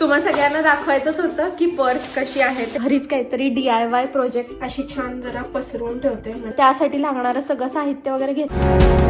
तुम्हा सगळ्यांना दाखवायचंच होतं की पर्स कशी आहे घरीच काहीतरी डी आय वाय प्रोजेक्ट अशी छान जरा पसरवून ठेवते. त्यासाठी लागणारं सगळं साहित्य वगैरे घेतलं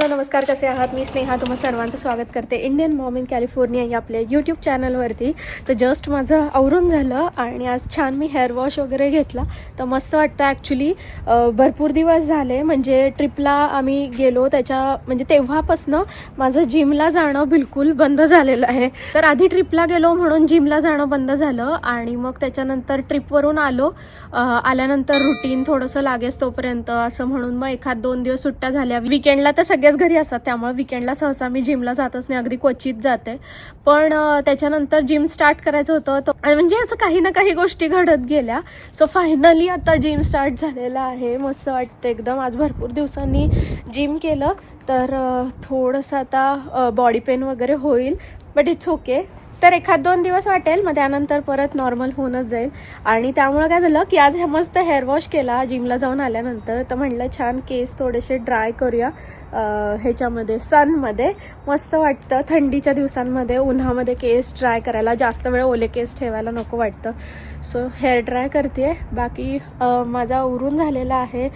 हॅलो नमस्कार कसे आहात? मी स्नेहा तुम्हा सर्वांचं स्वागत करते इंडियन मॉम इन कॅलिफोर्निया या आपल्या यूट्यूब चॅनलवरती. तर जस्ट माझं आवरून झालं आणि आज छान मी हेअर वॉश वगैरे घेतला. तर मस्त वाटतं ॲक्च्युली भरपूर दिवस झाले. म्हणजे ट्रिपला आम्ही गेलो त्याच्या म्हणजे तेव्हापासनं माझं जिमला जाणं बिलकुल बंद झालेलं आहे. तर आधी ट्रिपला गेलो म्हणून जिमला जाणं बंद झालं आणि मग त्याच्यानंतर ट्रिपवरून आलो. आल्यानंतर रुटीन थोडंसं लागेच तोपर्यंत असं म्हणून मग एखाद दोन दिवस सुट्ट्या झाल्या. विकेंडला तर सगळेच घरी असतात त्यामुळे विकेंडला सहसा मी जिमला जातच नाही. अगदी क्वचित जाते. पण त्याच्यानंतर जिम स्टार्ट करायचं होतं म्हणजे असं काही ना काही गोष्टी घडत गेल्या. सो फायनली आता जिम स्टार्ट झालेला आहे. मस्त वाटतं एकदम. आज भरपूर दिवसांनी जिम केलं. तर थोडंसं आता बॉडी पेन वगैरे होईल. बट इट्स ओके तर एखाद दोन दिवस वाटेल मग त्यानंतर परत नॉर्मल होऊनच जाईल. आणि त्यामुळे काय झालं की आज मस्त हेअर वॉश केला. जिमला जाऊन आल्यानंतर. तर म्हटलं छान केस थोडेसे ड्राय करूया. ह्याच्यामध्ये सनमध्ये मस्त वाटतं. थंडीच्या दिवसांमध्ये उन्हामध्ये केस ड्राय करायला जास्त वेळ ओले केस ठेवायला नको वाटतं. सो हेअर ड्राय करते बाकी माझा उरून झालेला आहे.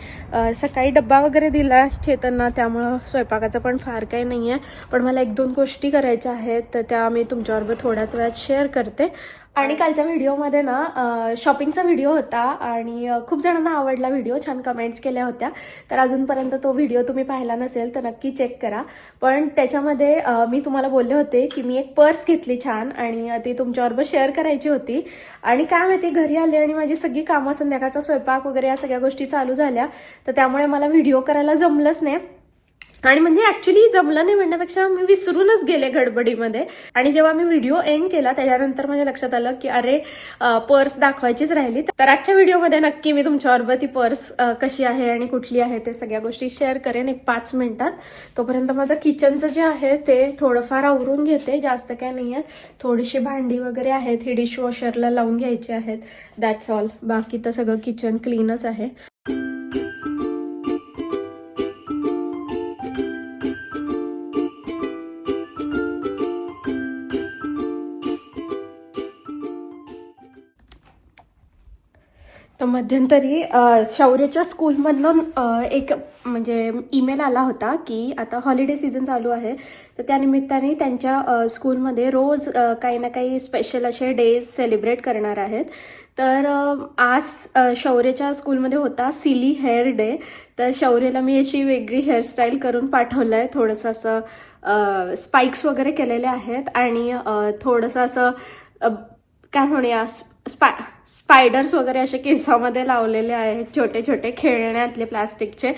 सकाळी डब्बा वगैरे दिला चेतनना त्यामुळं स्वयंपाकाचं पण फार काही नाही आहे पण मला एक दोन गोष्टी करायच्या आहेत तर त्या मी तुमच्याबरोबर थोड्याच वेळात शेअर करते. आणि कालच्या व्हिडिओमध्ये ना शॉपिंगचा व्हिडिओ होता आणि खूप जणांना आवडला व्हिडिओ छान कमेंट्स केल्या होत्या. तर अजूनपर्यंत तो व्हिडिओ तुम्ही पाहिला नसेल तर नक्की चेक करा. पण त्याच्यामध्ये मी तुम्हाला बोलले होते की मी एक पर्स घेतली छान आणि ती तुमच्याबरोबर शेअर करायची होती. आणि काय माहिती घरी आले आणि माझी सगळी कामं संध्याकाळचा स्वयंपाक वगैरे या सगळ्या गोष्टी चालू झाल्या. तर त्यामुळे मला व्हिडिओ करायला जमलंच नाही. आणि म्हणजे ऍक्च्युली जमलं नाही म्हणण्यापेक्षा मी विसरूनच गेले गडबडीमध्ये. आणि जेव्हा मी व्हिडिओ एंड केला त्याच्यानंतर माझ्या लक्षात आलं की अरे पर्स दाखवायचीच राहिली. तर आजच्या व्हिडिओमध्ये नक्की मी तुमच्याबरोबर ती पर्स कशी आहे आणि कुठली आहे ते सगळ्या गोष्टी शेअर करेन एक पाच मिनिटात. तोपर्यंत माझं किचनचं जे आहे ते थोडंफार आवरून घेते जास्त काय नाही आहे थोडीशी भांडी वगैरे आहेत ही डिशवॉशरला लावून घ्यायची आहेत. दॅट्स ऑल बाकी तर सगळं किचन क्लीनच आहे. मध्यंतरी शौर्यच्या स्कूलमधनं एक म्हणजे ईमेल आला होता की आता हॉलिडे सीझन चालू आहे. तर त्यानिमित्ताने त्यांच्या स्कूलमध्ये रोज काही ना काही स्पेशल असे डेज सेलिब्रेट करणार आहेत. तर आज शौर्यच्या स्कूलमध्ये होता सिली हेअर डे. तर शौर्यला मी अशी वेगळी हेअरस्टाईल करून पाठवलं आहे थोडंसं असं स्पाइक्स वगैरे केलेले आहेत आणि थोडंसं असं काय म्हणूया स्पा स्पायडर्स वगैरे असे केसामध्ये लावलेले आहेत छोटे छोटे खेळण्यातले प्लास्टिकचे.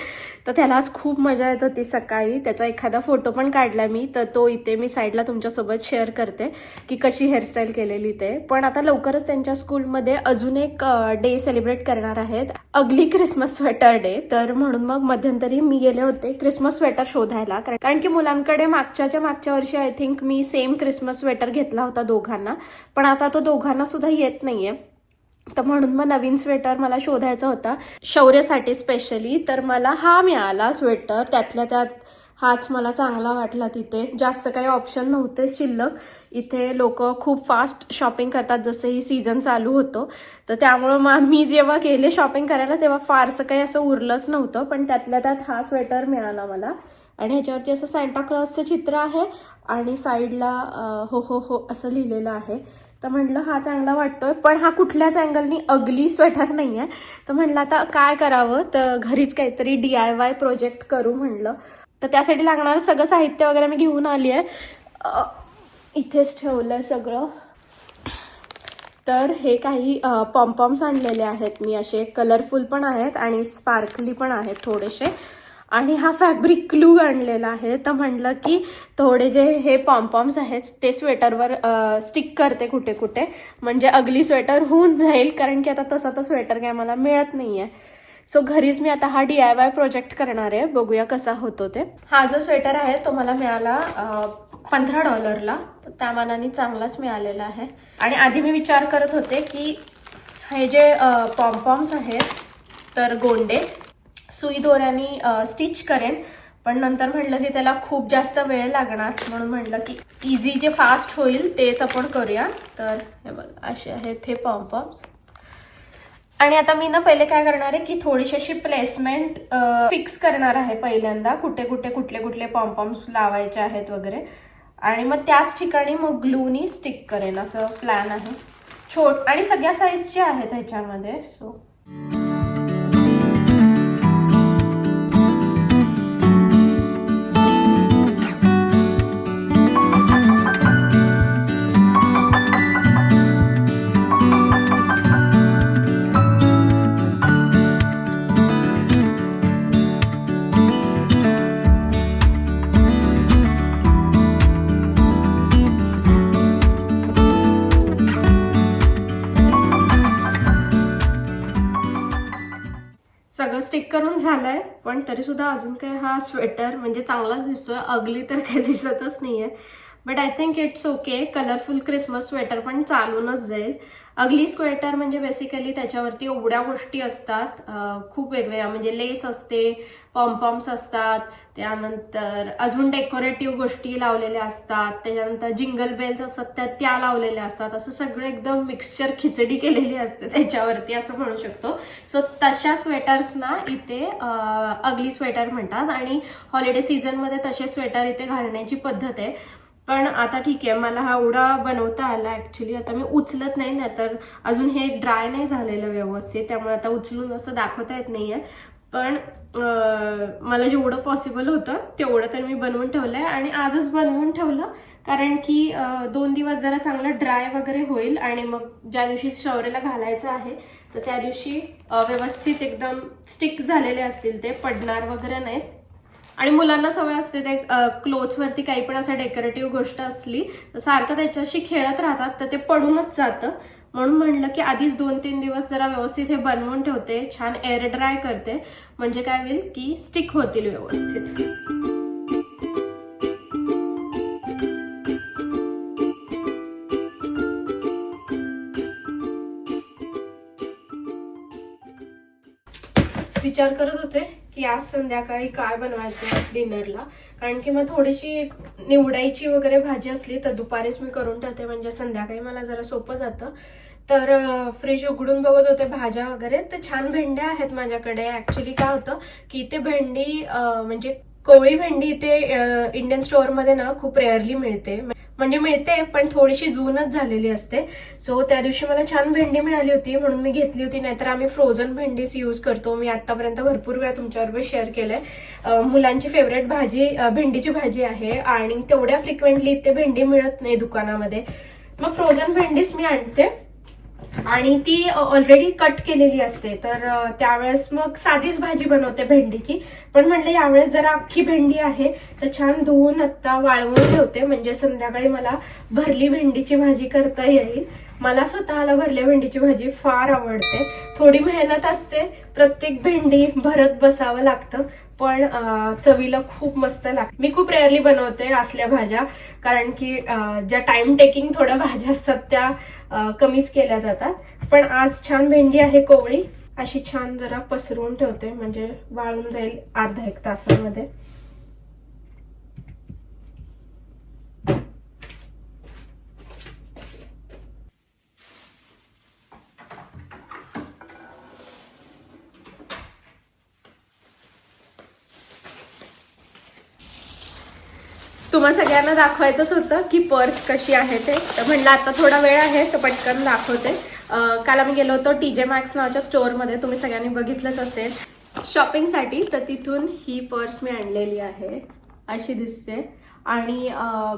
तर त्याला आज खूप मजा येत होती सकाळी. त्याचा एखादा फोटो पण काढला मी. तर तो इथे मी साईडला तुमच्यासोबत शेअर करते की कशी हेअरस्टाईल केलेली ते. पण आता लवकरच त्यांच्या स्कूलमध्ये अजून एक डे सेलिब्रेट करणार आहेत. Ugly Christmas sweater day. तर म्हणून मग मध्यंतरी मी गेले होते क्रिसमस स्वेटर शोधायला. कारण की मुलांकडे मागच्याच्या मागच्या वर्षी आय थिंक मी सेम क्रिसमस स्वेटर घेतला होता दोघांना. पण आता तो दोघांना सुद्धा येत नाहीये. तर म्हणून मग नवीन स्वेटर मला शोधायचा होता. शौर्यसाठी स्पेशली तर मला हा मिळाला स्वेटर. त्यातल्या त्यात हाच मला चांगला वाटला तिथे. जास्त काही ऑप्शन नव्हते शिल्लक. इथे लोक खूप फास्ट शॉपिंग करतात. जसं ही सीझन चालू होतं. तर त्यामुळं मग मी जेव्हा गेले शॉपिंग करायला तेव्हा फारसं काही असं उरलंच नव्हतं. पण त्यातल्या त्यात हा स्वेटर मिळाला मला. आणि ह्याच्यावरती असं सॅन्टा चित्र आहे. आणि साईडला हो हो हो असं लिहिलेलं आहे. तर म्हटलं हा चांगला वाटतोय पण हा कुठल्याच अँगलनी अगली स्वेटर नाही आहे तर म्हटलं आता काय करावं? तर घरीच काहीतरी डी आय वाय प्रोजेक्ट करू म्हणलं. तर त्यासाठी लागणारं सगळं साहित्य वगैरे मी घेऊन आली आहे. इथेच ठेवलं आहे सगळं. तर हे काही पॉम्पॉम्स आणलेले आहेत. मी असे कलरफुल पण आहेत आणि स्पार्कली पण आहेत थोडेसे. आणि हा फॅब्रिक ग्लू आणलेला आहे. तर म्हटलं की थोडे जे हे पॉम्पॉम्स आहेत ते स्वेटरवर स्टिक करते कुठे कुठे. म्हणजे अगली स्वेटर होऊन जाईल कारण की आता तसा तर स्वेटर काय मला मिळत नाही आहे सो घरीच मी आता हा डी आय वाय प्रोजेक्ट करणार आहे. बघूया कसा होतो ते. हा जो स्वेटर आहे तो मला मिळाला पंधरा डॉलरला त्या मानाने चांगलाच मिळालेला आहे. आणि आधी मी विचार करत होते की हे जे पॉम्पॉम्स आहेत तर गोंडे सुई दोऱ्याने स्टिच करेन. पण नंतर म्हटलं की त्याला खूप जास्त वेळ लागणार. म्हणून म्हटलं की इझी जे फास्ट होईल तेच आपण करूया. तर हे बघ असे आहेत हे पॉम्पॉम्स आणि आता मी ना पहिले काय करणार आहे की थोडीशी अशी प्लेसमेंट फिक्स करणार आहे पहिल्यांदा. कुठे कुठे कुठले कुठले पॉम्पॉम्स लावायचे आहेत वगैरे. आणि मग त्याच ठिकाणी मग ग्लूनी स्टिक करेन. असं प्लॅन आहे. छोट आणि सगळ्या साईजचे आहेत ह्याच्यामध्ये. सो चेक करून करून झालंय पण तरीसुद्धा अजून काही हा स्वेटर म्हणजे चांगलाच दिसतोय. अगली तर काही दिसतच नाहीये. But I think it's okay colourful Christmas sweater पण चालूनच जाईल. अगली स्वेटर म्हणजे बेसिकली त्याच्यावरती एवढ्या गोष्टी असतात. खूप वेगवेगळ्या. म्हणजे लेस असते पॉम्पॉम्स असतात. त्यानंतर अजून डेकोरेटिव्ह गोष्टी लावलेल्या असतात. त्याच्यानंतर जिंगल बेल्स असतात त्या त्या लावलेल्या असतात. असं सगळं एकदम मिक्सचर खिचडी केलेली असते त्याच्यावरती असं म्हणू शकतो. सो तशा स्वेटर्सना इथे अगली स्वेटर म्हणतात. आणि हॉलिडे सीझनमध्ये तसे स्वेटर इथे घालण्याची पद्धत आहे. पण आता ठीक आहे मला हा एवढा बनवता आला ॲक्च्युली आता मी उचलत नाही ना तर अजून हे ड्राय नाही झालेलं व्यवस्थित त्यामुळे आता उचलून असं दाखवता येत नाही आहे पण मला जेवढं पॉसिबल होतं तेवढं तर मी बनवून ठेवलं आहे आणि आजच बनवून ठेवलं. कारण की दोन दिवस जरा चांगलं ड्राय वगैरे होईल आणि मग ज्या दिवशी शौर्याला घालायचं आहे तर त्या दिवशी व्यवस्थित एकदम स्टिक झालेले असतील ते पडणार वगैरे नाहीत. आणि मुलांना सवय असते ते क्लोथवरती काही पण असं डेकोरेटिव्ह गोष्ट असली तर सारखं त्याच्याशी खेळत राहतात तर ते पडूनच जातं. म्हणून म्हणलं की आधीच दोन तीन दिवस जरा व्यवस्थित हे बनवून ठेवते छान एअर ड्राय करते. म्हणजे काय होईल की स्टिक होतील व्यवस्थित. विचार करत होते की आज संध्याकाळी काय बनवायचं डिनरला. कारण की मग थोडीशी निवडायची वगैरे भाजी असली तर दुपारीच मी करून ठेवते. म्हणजे संध्याकाळी मला जरा सोपं जातं. तर फ्रीज उघडून बघत होते भाज्या वगैरे. तर छान भेंड्या आहेत माझ्याकडे. ऍक्च्युली काय होतं की ते भेंडी म्हणजे कोवळी भेंडी इथे इंडियन स्टोअरमध्ये ना खूप रेअरली मिळते. म्हणजे मिळते पण थोडीशी जूनच झालेली असते. सो त्या दिवशी मला छान भेंडी मिळाली होती म्हणून मी घेतली होती. नाहीतर आम्ही फ्रोझन भेंडीच यूज करतो. मी आतापर्यंत भरपूर वेळा तुमच्याबरोबर शेअर केलंय. मुलांची फेवरेट भाजी भेंडीची भाजी आहे आणि तेवढ्या फ्रिक्वेंटली इथे भेंडी मिळत नाही दुकानामध्ये. मग फ्रोझन भेंडीच मी आणते. आणि ती ऑलरेडी कट केलेली असते. तर त्यावेळेस मग साधीच भाजी बनवते भेंडीची. पण म्हणलं यावेळेस जरा अख्खी भेंडी आहे तर छान धुवून आत्ता वाळवून ठेवते. म्हणजे संध्याकाळी मला भरली भेंडीची भाजी करता येईल. मला स्वतःला भरल्या भेंडीची भाजी फार आवडते. थोडी मेहनत असते. प्रत्येक भेंडी भरत बसावं लागतं. पण चवीला खूप मस्त लागते. मी खूप रेअरली बनवते असल्या भाज्या. कारण की ज्या टाइम टेकिंग थोड्या भाज्या असतात त्या कमीच केल्या जातात. पण आज छान भेंडी आहे कोवळी. अशी छान जरा पसरवून ठेवते. म्हणजे वाळून जाईल अर्धा एक तासामध्ये. मग सगळ्यांना दाखवायचंच होतं की पर्स कशी आहे ते. तर म्हणलं आता थोडा वेळ आहे तर पटकन दाखवते. काल आम्ही गेलो होतो टी जे मॅक्स नावाच्या स्टोअरमध्ये. तुम्ही सगळ्यांनी बघितलंच असेल. शॉपिंगसाठी तर तिथून ही पर्स मी आणलेली आहे. अशी दिसते. आणि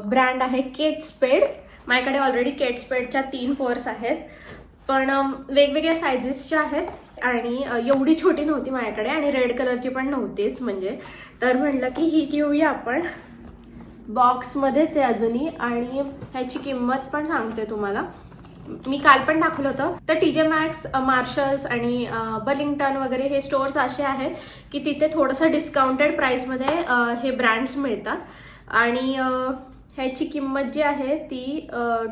ब्रँड आहे केट स्पेड. माझ्याकडे ऑलरेडी केट स्पेडच्या तीन पर्स आहेत. पण वेगवेगळ्या सायझेसच्या आहेत. आणि एवढी छोटी नव्हती माझ्याकडे आणि रेड कलरची पण नव्हतीच. म्हणजे तर म्हटलं की ही घेऊया आपण. बॉक्समध्येच आहे अजूनही आणि ह्याची किंमत पण सांगते तुम्हाला. मी काल पण दाखवलं होतं. तर टी जे मॅक्स मार्शल्स आणि बलिंग्टन वगैरे हे स्टोअर्स असे आहेत की तिथे थोडंसं डिस्काउंटेड प्राईसमध्ये हे ब्रँड्स मिळतात. आणि ह्याची किंमत जी आहे ती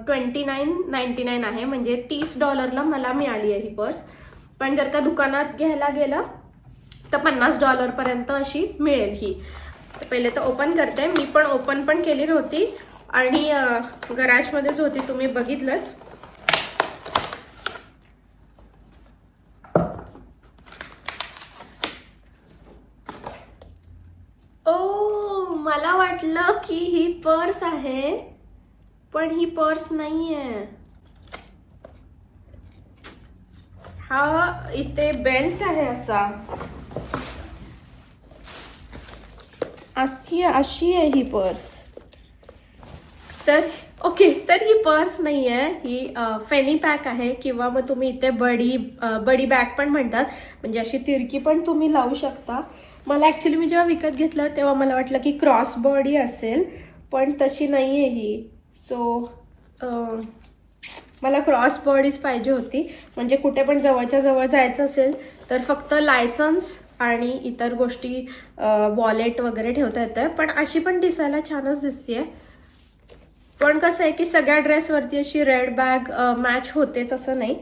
ट्वेंटी नाईन नाईन्टी नाईन आहे. म्हणजे तीस डॉलरला मला मिळाली आहे ही पर्स पण जर का दुकानात घ्यायला गेलं तर पन्नास डॉलरपर्यंत अशी मिळेल ही. पहिले तर ओपन करते. मी पण ओपन पण केली नव्हती आणि गराजमध्येच होती. तुम्ही बघितलंच. ओ मला वाटलं की ही पर्स आहे पण ही पर्स नाही आहे हा इथे बेल्ट आहे असा. अशी अशी आहे ही पर्स. तर ओके तर ही पर्स नाही आहे ही फेनी पॅक आहे किंवा मग तुम्ही इथे बडी बडी बॅग पण म्हणतात. म्हणजे अशी तिरकी पण तुम्ही लावू शकता. मला ॲक्च्युली मी जेव्हा विकत घेतलं तेव्हा मला वाटलं की क्रॉस बॉडी असेल पण तशी नाही आहे ही सो मला क्रॉस बॉडीज पाहिजे होती. म्हणजे कुठे पण जवळच्या जवळ जायचं असेल तर फक्त लायसन्स आणि इतर गोष्टी वॉलेट वगैरे ठेवता येतं पण अशी पण दिसायला छानच दिसते पण कसं आहे की सगळ्या ड्रेसवरती अशी रेड बॅग मॅच होतेच असं नाही.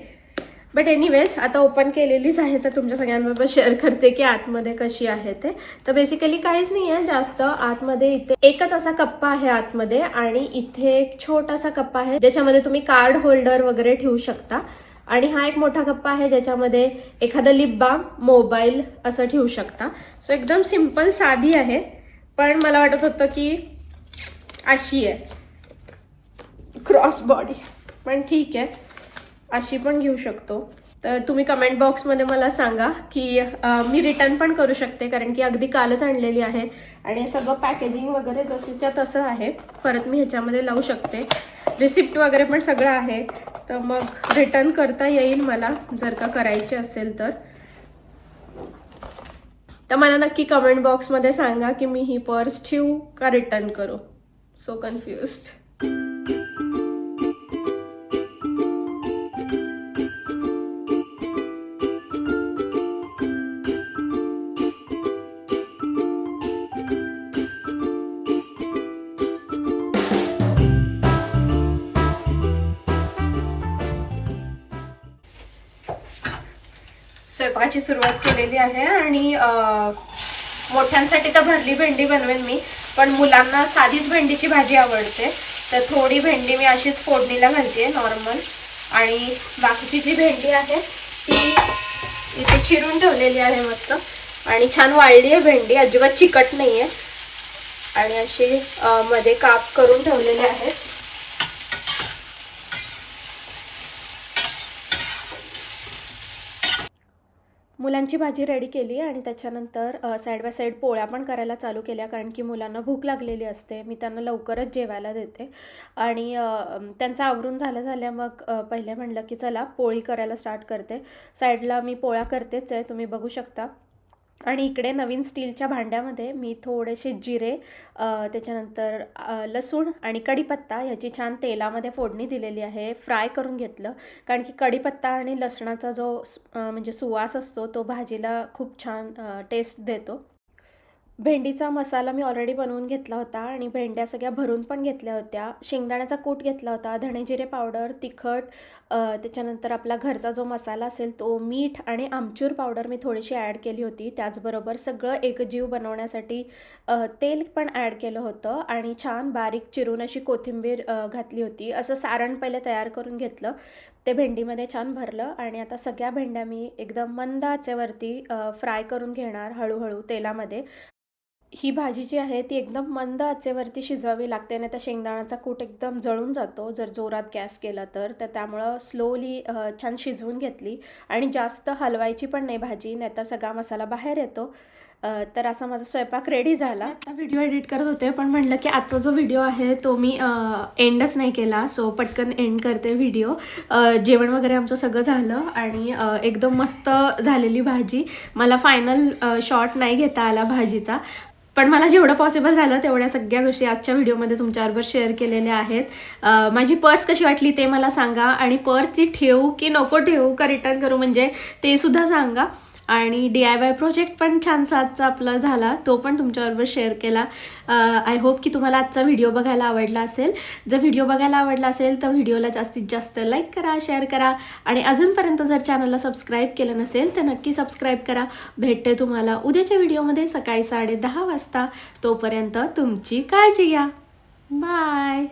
बट एनिवेज आता ओपन केलेलीच आहे तर तुमच्या सगळ्यांबरोबर शेअर करते की आतमध्ये कशी आहे ते. तर बेसिकली काहीच नाही आहे जास्त आतमध्ये इथे एकच असा कप्पा आहे आतमध्ये आणि इथे एक छोटासा कप्पा आहे ज्याच्यामध्ये तुम्ही कार्ड होल्डर वगैरे ठेवू शकता. आणि हा एक मोठा कप्पा आहे ज्याच्यामध्ये एखादा लिप बाम मोबाईल असं ठेवू शकता. सो एकदम सिंपल साधी आहे. पण मला वाटत होतं की अशी आहे. क्रॉस बॉडी पण ठीक आहे. अशी पण घेऊ शकतो. तर तुम्ही कमेंट बॉक्समध्ये मला सांगा की आ, मी रिटर्न पण करू शकते कारण की अगदी कालच आणलेली आहे. आणि सगळं पॅकेजिंग वगैरे जसंच्या तसं आहे. परत मी ह्याच्यामध्ये लावू शकते. रिसिप्ट वगैरे पण सगळं आहे. तर मग रिटर्न करता येईल मला जर का करायचे असेल तर. तर मला नक्की कमेंट बॉक्समध्ये सांगा की मी ही पर्स ठेवू का रिटर्न करू? सो कन्फ्युज्ड स्वयंपाकाची सुरुवात केलेली आहे आणि मोठ्यांसाठी तर भरली भेंडी बनवेन मी पण मुलांना साधीच भेंडीची भाजी आवडते. तर थोडी भेंडी मी अशीच फोडणीला घालते नॉर्मल. आणि बाकीची जी भेंडी आहे ती इथे चिरून ठेवलेली आहे मस्त. आणि छान वाळली आहे भेंडी अजिबात चिकट नाही आहे आणि अशी मध्ये काप करून ठेवलेले आहेत. मुलांची भाजी रेडी केली आणि त्याच्यानंतर साईड बाय साईड पोळ्या पण करायला चालू केल्या. कारण की मुलांना भूक लागलेली असते. मी त्यांना लवकरच जेवायला देते. आणि त्यांचं आवरून झालं झाल्या मग पहिले म्हणलं की चला पोळी करायला स्टार्ट करते. साईडला मी पोळ्या करतेच आहे. तुम्ही बघू शकता. आणि इकडे नवीन स्टीलच्या भांड्यामध्ये मी थोडेसे जिरे त्याच्यानंतर लसूण आणि कढीपत्ता ह्याची छान तेलामध्ये फोडणी दिलेली आहे. फ्राय करून घेतलं. कारण की कढीपत्ता आणि लसणाचा जो म्हणजे सुवास असतो तो भाजीला खूप छान टेस्ट देतो. भेंडीचा मसाला मी ऑलरेडी बनवून घेतला होता आणि भेंड्या सगळ्या भरून पण घेतल्या होत्या. शेंगदाण्याचा कूट घेतला होता धणे जिरे पावडर तिखट त्याच्यानंतर आपला घरचा जो मसाला असेल तो मीठ आणि आमचूर पावडर मी थोडीशी ॲड केली होती. त्याचबरोबर सगळं एकजीव बनवण्यासाठी तेल पण ॲड केलं होतं आणि छान बारीक चिरून अशी कोथिंबीर घातली होती. असं सारण पहिले तयार करून घेतलं. ते भेंडीमध्ये छान भरलं आणि आता सगळ्या भेंड्या मी एकदम मंद आचेवरती फ्राय करून घेणार हळूहळू तेलामध्ये. ही भाजी जी आहे ती एकदम मंद आचेवरती शिजवावी लागते नाही तर शेंगदाण्याचा कूट एकदम जळून जातो. जर जोरात गॅस केला तर तर त्यामुळं स्लोली छान शिजवून घेतली. आणि जास्त हलवायची पण नाही भाजी नाहीतर सगळा मसाला बाहेर येतो. तर असा माझा स्वयंपाक रेडी झाला. आता व्हिडिओ एडिट करत होते पण म्हटलं की आजचा जो व्हिडिओ आहे तो मी एंडच नाही केला. सो पटकन एंड करते व्हिडिओ जेवण वगैरे आमचं सगळं झालं आणि एकदम मस्त झालेली भाजी. मला फायनल शॉट नाही घेता आला भाजीचा. पण मला जेवढं पॉसिबल झालं तेवढ्या सगळ्या गोष्टी आजच्या व्हिडिओमध्ये तुमच्याबरोबर शेअर केलेल्या आहेत. माझी पर्स कशी वाटली ते मला सांगा आणि पर्स ती ठेवू की नको ठेवू का रिटर्न करू म्हणजे ते सुद्धा सांगा. आणि डी आय वाय प्रोजेक्ट पण छानसा आजचा आपला झाला. तो पण तुमच्याबरोबर शेअर केला. आय होप की तुम्हाला आजचा व्हिडिओ बघायला आवडला असेल. जर व्हिडिओ बघायला आवडला असेल तर व्हिडिओला जास्तीत जास्त लाईक करा शेअर करा. आणि अजूनपर्यंत जर चॅनलला सबस्क्राईब केलं नसेल तर नक्की सबस्क्राईब करा. भेटते तुम्हाला उद्याच्या व्हिडिओमध्ये सकाळी साडे दहा वाजता. तोपर्यंत तुमची काळजी घ्या. बाय